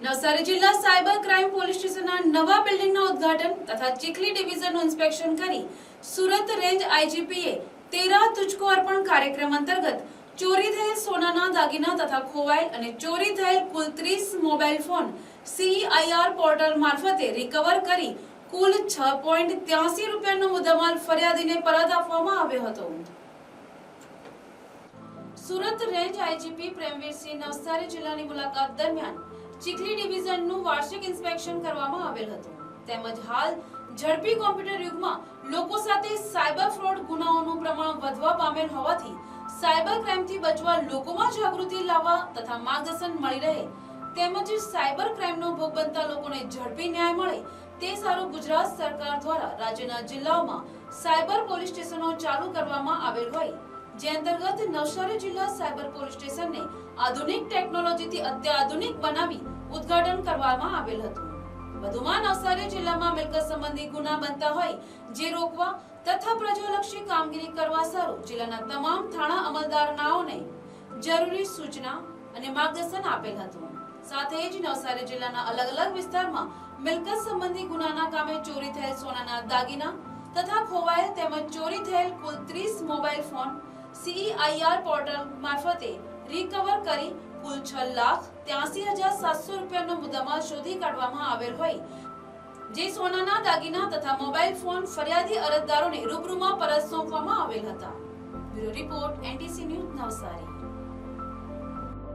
નવસારી જિલ્લા cyber crime police સ્ટેશનના નવા બિલ્ડિંગના ઉદ્ઘાટન તથા ચીખલી ડિવિઝનનું ઇન્સ્પેક્શન કરી સુરત રેન્જ આઈજીપીએ તેરા તુચકો અર્પણ કાર્યક્રમ અંતર્ગત ચોરી થયેલ સોનાના દાગીના તથા ખોવાયેલ અને ચોરી થયેલ કુલ ત્રીસ મોબાઈલ ફોન સીઆઈઆર પોર્ટલ મારફતે રિકવર કરી કુલ છ પોઈન્ટ ત્યાસી રૂપિયાનો મુદ્દામાલ ફરિયાદીને પરત આપવામાં આવ્યો હતો. સુરત રેન્જ આઈજીપી પ્રેમવીરસિંહ નવસારી જિલ્લાની મુલાકાત દરમિયાન ચીખલી ડિવિઝનનું વાર્ષિક ઇન્સ્પેક્શન કરવામાં આવેલ હતું. તેમજ હાલ ઝડપી કોમ્પ્યુટર યુગમાં લોકો સાથે સાયબર ફ્રોડ ગુનાઓનું પ્રમાણ વધવા પામેલ હોવાથી સાયબર ક્રાઇમથી બચવા લોકોમાં જાગૃતિ લાવવા તથા માર્ગદર્શન મળી રહે તેમજ સાયબર ક્રાઇમનો ભોગ બનતા લોકોને ઝડપી ન્યાય મળે તે સારું ગુજરાત સરકાર દ્વારા રાજ્યના જિલ્લાઓમાં સાયબર પોલીસ સ્ટેશનો ચાલુ કરવામાં આવેલ હોય, જે અંતર્ગત નવસારી જિલ્લા સાયબર પોલીસ સ્ટેશનને આધુનિક ટેકનોલોજીથી અત્યાધુનિક બનાવી ઉદ્ઘાટન કરવામાં આવેલ હતું. વધુમાં નવસારી જિલ્લામાં મિલકત સંબંધી ગુના બનતા હોય, જે રોકવા તથા પ્રજાલક્ષી કામગીરી કરવા સારું, જિલ્લાના તમામ થાણા અમલદારનાઓને જરૂરી સૂચના અને માર્ગદર્શન આપેલ હતું. સાથે જ નવસારી જિલ્લાના અલગ અલગ વિસ્તારમાં મિલકત સંબંધી ગુનાના કામે ચોરી થયેલ સોનાના દાગીના તથા ખોવાયેલ તેમજ ચોરી થયેલ કુલ ત્રીસ મોબાઈલ ફોન સીઈઆઈઆર પોર્ટલ મારફતે રિકવર કરી કુલ છ લાખ ત્યાસી હજાર સાતસો રૂપિયાનો મુદ્દામાલ શોધી કાઢવામાં આવેલ હોય. જે સોનાના, દાગીના તથા મોબાઈલ ફોન ફરિયાદી અરજદારોને રૂબરૂમાં પરત સોંપવામાં આવેલ હતા. Bureau report NTC news Navsari.